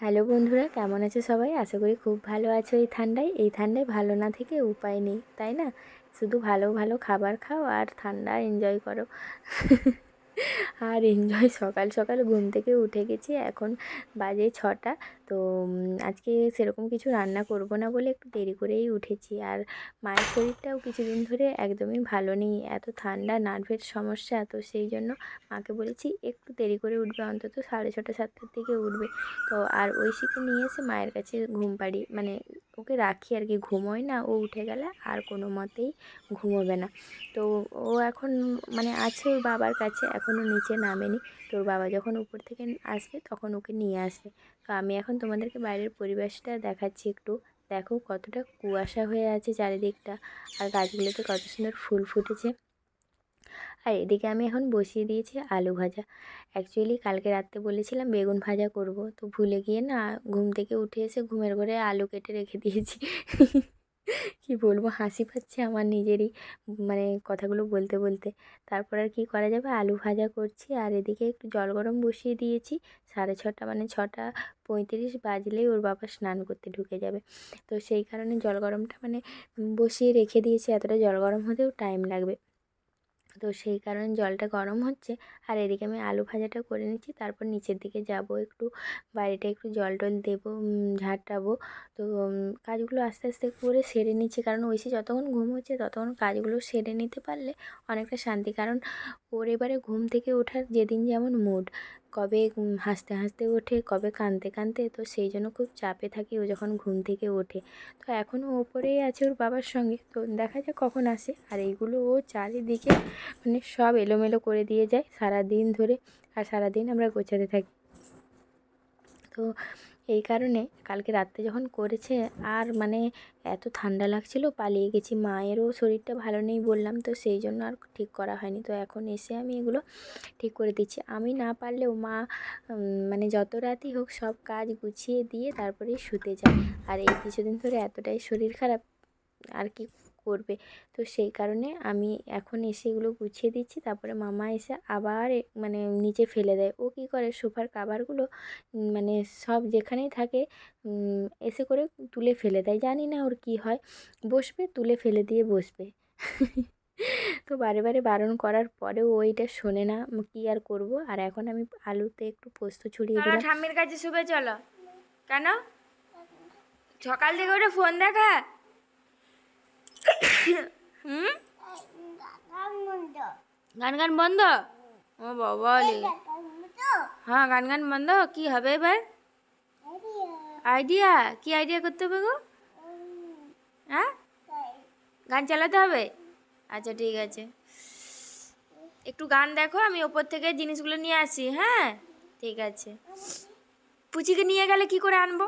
Hello বন্ধুরা, কেমন আছে সবাই? আশা করি খুব ভালো আছো এই ঠান্ডায়। এই ঠান্ডায় ভালো না থেকে উপায় নেই, তাই না? শুধু ভালো ভালো খাবার খাও আর ঠান্ডা এনজয় করো। আর এনজয় সকাল সকাল ঘুম থেকে উঠে গেছি, এখন বাজে ছটা। তো আজকে সেরকম কিছু রান্না করব না বলে একটু দেরি করেই উঠেছি। আর মায়ের শরীরটাও কিছুদিন ধরে একদমই ভালো নেই, এত ঠান্ডা নার্ভের সমস্যা। তো সেই জন্য মাকে বলেছি, একটু দেরি করে উঠবে, অন্তত সাড়ে ছটা, সাতটার দিকে উঠবে। তো আর ঐশীকে নিয়ে এসে মায়ের কাছে ঘুম পাড়ি মানে ওকে রাখি আর কি, ঘুমোয় না, ও উঠে গেলে আর কোনো মতেই ঘুমোবে না। তো ও এখন মানে আছে ওর বাবার কাছে, এখনও নিচে নামেনি। তো ওর বাবা যখন উপর থেকে আসবে তখন ওকে নিয়ে আসবে। তো আমি এখন তোমাদেরকে বাইরের পরিবেশটা দেখাচ্ছি একটু। দেখো কতটা কুয়াশা হয়ে আছে চারিদিকটা, আর গাছগুলোতে কত সুন্দর ফুল ফুটেছে। আর এদিকে আমি এখন বসিয়ে দিয়েছি আলু ভাজা। অ্যাকচুয়ালি কালকে রাত্রে বলেছিলাম বেগুন ভাজা করব। তো ভুলে গিয়ে না ঘুম থেকে উঠে এসে ঘুমের ঘরে আলু কেটে রেখে দিয়েছি। কি বলব, হাসি পাচ্ছে আমার নিজেরই মানে কথাগুলো বলতে বলতে। তারপর আর কি করা যাবে? আলু ভাজা করছি আর এদিকে একটু জল গরম বসিয়ে দিয়েছি। সাড়ে ছটা মানে ছটা পঁয়ত্রিশ বাজলেই ওর বাবা স্নান করতে ঢুকে যাবে। তো সেই কারণে জল গরমটা মানে বসিয়ে রেখে দিয়েছি। এতটা জল গরম হতেও টাইম লাগবে। তো সেই কারণে জলটা গরম হচ্ছে। আর এদিকে আমি আলু ভাজাটা করে নিচ্ছি। তারপর নিচের দিকে যাব একটু, বাইরেটা একটু জল টল দেবো ঝাঁটাবো। তো কাজগুলো আস্তে আস্তে করে সেরে নিচ্ছি। কারণ ঐশী যতক্ষণ ঘুম হচ্ছে ততক্ষণ কাজগুলো সেরে নিতে পারলে অনেকটা শান্তি। কারণ ওর এবারে ঘুম থেকে ওঠার যেদিন যেমন মুড, কবে হাসতে হাসতে ওঠে, কবে কাঁদতে কাঁদতে, তো সেই জন্য খুব চাপে থাকি ও যখন ঘুম থেকে ওঠে। তো এখনও ওপরেই আছে ওর বাবার সঙ্গে। তো দেখা যাক কখন আসে। আর এইগুলো ও চারিদিকে মানে সব এলোমেলো করে দিয়ে যায় সারা দিন ধরে আর সারা দিন আমরা গোছাতে থাকি। তো এই কারণে কালকে রাত্রে যখন করেছে আর মানে এত ঠান্ডা লাগছিল, পালিয়ে গেছি। মায়েরও শরীরটা ভালো নেই বললাম, তো সেই জন্য আর ঠিক করা হয়নি। তো এখন এসে আমি এগুলো ঠিক করে দিচ্ছি। আমি না পারলেও মা মানে যত রাতই হোক সব কাজ গুছিয়ে দিয়ে তারপরেই শুতে যায়। আর এই কিছুদিন ধরে এতটাই শরীর খারাপ, আর কি করবে। তো সেই কারণে আমি এখন এসে এগুলো গুছিয়ে দিচ্ছি। তারপরে মামা এসে আবার মানে নিচে ফেলে দেয়। ও কী করে? সোফার কাভারগুলো মানে সব যেখানেই থাকে এসে করে তুলে ফেলে দেয়। জানি না ওর কী হয়। বসবে তুলে ফেলে দিয়ে বসবে। তো বারে বারে বারণ করার পরেও ওইটা শোনে না কী আর করব? আর এখন আমি আলুতে একটু পোস্ত ছড়িয়ে দিলাম। ঠাম্মির কাছে শুবে চলো। কেন? সকাল থেকে ওটা ফোন দেখা। হুম গান গান বন্ধ? ও বাবা হ্যাঁ গান গান বন্ধ। কি হবে এবার? আইডিয়া? কি আইডিয়া করতে হবে গো? হ্যাঁ? গান চালাতে হবে? আচ্ছা ঠিক আছে। একটু গান দেখো, আমি ওপর থেকে জিনিসগুলো নিয়ে আসি হ্যাঁ? ঠিক আছে। পুচিকে নিয়ে গেলে কি করে আনব?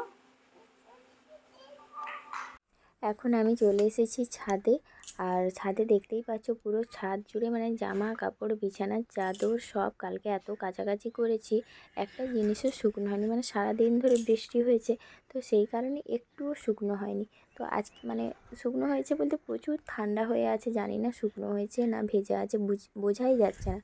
এখন আমি চলে এসেছি ছাদে। আর ছাদে দেখতেই পাচ্ছ পুরো ছাদ জুড়ে মানে জামা, কাপড় বিছানার চাদর সব কালকে এত কাছাকাছি করেছি। একটা জিনিসও শুকনো হয়নি মানে সারা দিন ধরে বৃষ্টি হয়েছে, তো সেই কারণে একটুও শুকনো হয়নি। তো আজ মানে শুকনো হয়েছে বলতে প্রচুর ঠান্ডা হয়ে আছে, জানি না শুকনো হয়েছে না ভেজা আছে, বুঝ- বোঝাই যাচ্ছে না।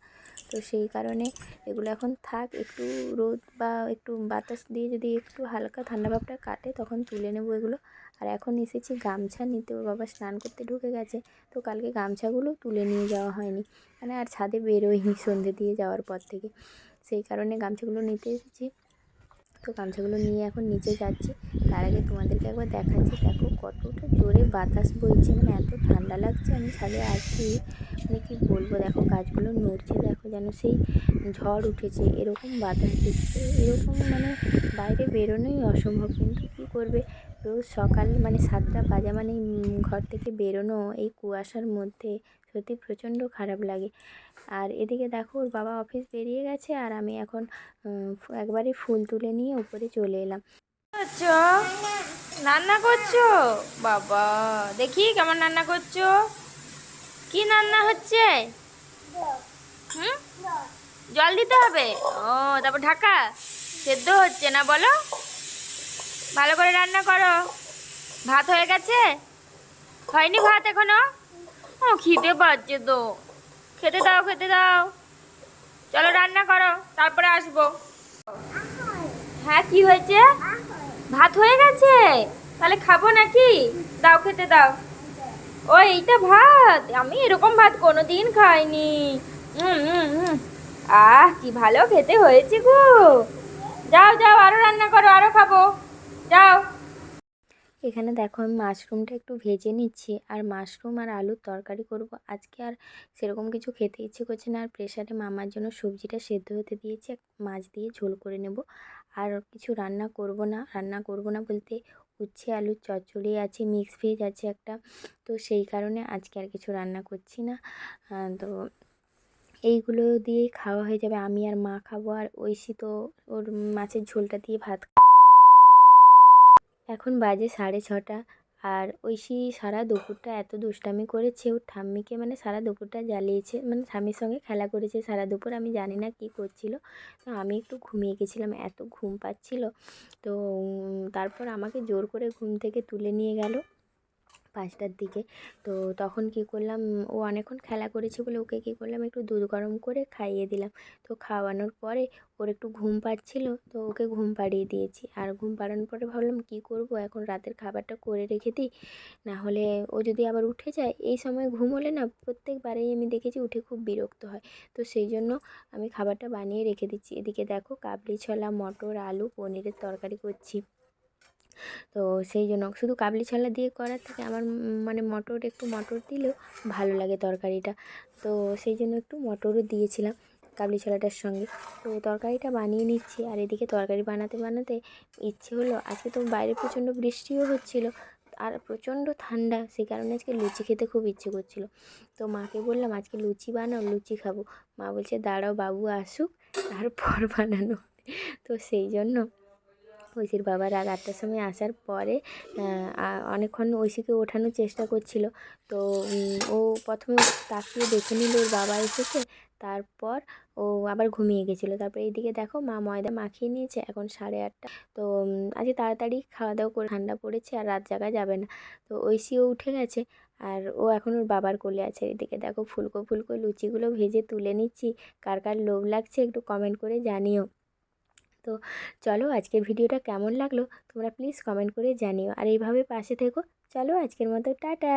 তো সেই কারণে এগুলো এখন থাক, একটু রোদ বা একটু বাতাস দিয়ে যদি একটু হালকা ঠান্ডা ভাবটা কাটে, তখন তুলে নেব এগুলো। আর এখন এসেছি গামছা নিতে। ওর বাবা স্নান করতে ঢুকে গেছে, তো কালকে গামছাগুলো তুলে নিয়ে যাওয়া হয়নি। মানে আর ছাদে বেরোয়নি সন্ধে দিয়ে যাওয়ার পর থেকে। সেই কারণে গামছাগুলো নিতে এসেছি। তো গামছাগুলো নিয়ে এখন নিচে যাচ্ছি। তার আগে তোমাদেরকে একবার দেখাচ্ছি। দেখো কতটা জোরে বাতাস বইছে। মানে এত ঠান্ডা লাগছে আমি ছাদে আছি। মানে কি বলব, দেখো গাছগুলো নড়ছে। দেখো যেন সেই ঝড় উঠেছে। এরকম বাতাস দিচ্ছে। এরকম মানে বাইরে বেরোনোই অসম্ভব। কিন্তু কী করবে? রোজ সকাল মানে সাতটা বাজা মানে ঘর থেকে বেরোনো এই কুয়াশার মধ্যে সত্যি প্রচণ্ড খারাপ লাগে। আর এদিকে দেখো ওর বাবা অফিস বেরিয়ে গেছে আর আমি এখন একবারে ফুল তুলে নিয়ে উপরে চলে এলাম। রান্না করছ? বাবা, দেখি কেমন রান্না করছ। কি রান্না হচ্ছে? হুম? জল দিতে হবে? ও, তারপর ঢাকা? সেদ্ধ হচ্ছে না বলো? ভালো করে রান্না করো। ভাত হয়ে গেছে? হয়নি ভাত এখনও? ও খিদে পাচ্ছে তো। খেতে দাও খেতে দাও। চলো রান্না করো তারপরে আসব। হ্যাঁ কি হয়েছে? ভাত হয়ে গেছে? তাহলে খাব নাকি? দাও খেতে দাও। ও এইটা ভাত। আমি এরকম ভাত কোনোদিন খাইনি। উম, উম, উম। আহ কি ভালো খেতে হয়েছে গো। যাও যাও আরও রান্না করো এখানে দেখো আমি মাশরুমটা একটু ভেজে নিচ্ছি। আর মাশরুম আর আলুর তরকারি করব। আজকে আর সেরকম কিছু খেতে ইচ্ছে করছে না। আর প্রেশারে মামার জন্য সবজিটা সেদ্ধ হতে দিয়েছি। মাছ দিয়ে ঝোল করে নেব। আর কিছু রান্না করব না। রান্না করব না বলতে উচ্ছে, আলুর চচ্চড়ি আছে মিক্স ভেজ আছে একটা। তো সেই কারণে আজকে আর কিছু রান্না করছি না। তো এইগুলো দিয়েই খাওয়া হয়ে যাবে। আমি আর মা খাব। আর ঐশী তো ওর মাছের ঝোলটা দিয়ে ভাত এখন বাজে সাড়ে ছটা। আর ঐশী সারা দুপুরটা এত দুষ্টামি করেছে, ওর ঠাম্মিকে মানে সারা দুপুরটা জ্বালিয়েছে মানে স্বামীর সঙ্গে খেলা করেছে সারা দুপুর, আমি জানি না কি করছিল। তো আমি একটু ঘুমিয়ে গেছিলাম, এত ঘুম পাচ্ছিল। তো তারপর আমাকে জোর করে ঘুম থেকে তুলে নিয়ে গেল। পাঁচটার দিকে। তো তখন কি করলাম, ও অনেকক্ষণ খেলা করেছে বলে ওকে কী করলাম, একটু দুধ গরম করে খাইয়ে দিলাম। তো খাওয়ানোর পরে ওর একটু ঘুম পাচ্ছিল, তো ওকে ঘুম পাড়িয়ে দিয়েছি। আর ঘুম পাড়ানোর পরে ভাবলাম, কী করব? এখন রাতের খাবারটা করে রেখে দিই। না হলে ও যদি আবার উঠে যায়, এই সময় ঘুম হলে না প্রত্যেকবারেই আমি দেখেছি উঠে খুব বিরক্ত হয়। তো সেই জন্য আমি খাবারটা বানিয়ে রেখে দিচ্ছি। এদিকে দেখো, কাবলি ছোলা, মটর, আলু, পনিরের তরকারি করছি। তো সেই জন্য শুধু কাবলি ছোলা দিয়ে করার থেকে আমার মানে মটর একটু মটর দিলেও ভালো লাগে তরকারিটা। তো সেই জন্য একটু মটরও দিয়েছিলাম কাবলি ছোলাটার সঙ্গে। তো তরকারিটা বানিয়ে নিচ্ছি আর এদিকে তরকারি বানাতে বানাতে ইচ্ছে হলো, আজকে তো বাইরে প্রচণ্ড বৃষ্টিও হচ্ছিল আর প্রচণ্ড ঠান্ডা, সেই কারণে আজকে লুচি খেতে খুব ইচ্ছে করছিল। তো মাকে বললাম, আজকে লুচি বানাও, লুচি খাব। মা বলছে, দাঁড়াও, বাবু আসুক, তারপর বানানো তো সেই জন্য ঐশীর বাবা রাত আটটার সময় আসার পরে অনেকক্ষণ ঐশীকে ওঠানোর চেষ্টা করছিল। তো ও প্রথমে তাকিয়ে দেখে নিল ওর বাবা এসেছে, তারপর ও আবার ঘুমিয়ে গেছিল। তারপর এইদিকে দেখো মা ময়দা মাখিয়ে নিয়েছে, এখন সাড়ে আটটা। তো আজকে তাড়াতাড়ি খাওয়া দাওয়া করে ঠান্ডা পড়েছে আর রাত জাগা যাবে না। তো ঐশীও উঠে গেছে আর ও এখন ওর বাবার কোলে আছে। এদিকে দেখো ফুলকো ফুলকো লুচিগুলো ভেজে তুলে নিচ্ছি। কার কার লোভ লাগছে একটু কমেন্ট করে জানিও। তো চলো আজকের ভিডিওটা কেমন লাগল তোমরা প্লিজ কমেন্ট করে জানিও। আর এইভাবে পাশে থেকো। চলো আজকের মতো, টাটা!